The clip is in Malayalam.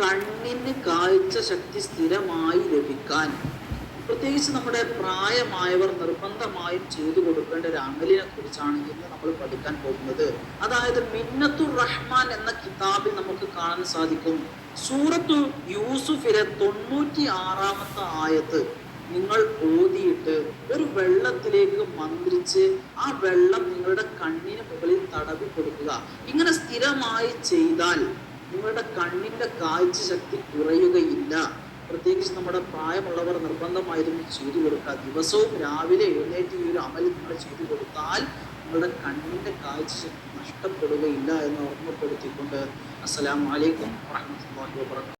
കണ്ണിന് കാഴ്ച ശക്തി സ്ഥിരമായി ലഭിക്കാൻ. പ്രത്യേകിച്ച് നമ്മുടെ പ്രായമായവർ നിർബന്ധമായും ചെയ്തു കൊടുക്കേണ്ട ഒരു അമലിനെ കുറിച്ചാണ് ഇന്ന് നമ്മൾ പഠിക്കാൻ പോകുന്നത്. അതായത് മിന്നത്തുർ റഹ്മാൻ എന്ന കിതാബിൽ നമുക്ക് കാണാൻ സാധിക്കും. സൂറത്തു യൂസുഫിലെ തൊണ്ണൂറ്റി ആറാമത്തെ ആയത്ത് നിങ്ങൾ ഓതിയിട്ട് ഒരു വെള്ളത്തിലേക്ക് മന്ത്രിച്ച് ആ വെള്ളം നിങ്ങളുടെ കണ്ണിന് മുകളിൽ തടവി കൊടുക്കുക. ഇങ്ങനെ സ്ഥിരമായി ചെയ്താൽ നിങ്ങളുടെ കണ്ണിന്റെ കാഴ്ച ശക്തി കുറയുകയില്ല. പ്രത്യേകിച്ച് നമ്മുടെ പ്രായമുള്ളവർ നിർബന്ധമായിരുന്നു ചെയ്തു കൊടുക്കുക. ദിവസവും രാവിലെ എഴുന്നേറ്റ് ഈ ഒരു അമൽ നിങ്ങൾ ചെയ്തു കൊടുത്താൽ നിങ്ങളുടെ കണ്ണിന്റെ കാഴ്ച ശക്തി നഷ്ടപ്പെടുകയില്ല എന്ന് ഓർമ്മപ്പെടുത്തിക്കൊണ്ട് അസ്സലാമു അലൈക്കും വറഹ്മത്തുള്ളാഹി വബറകാതുഹു.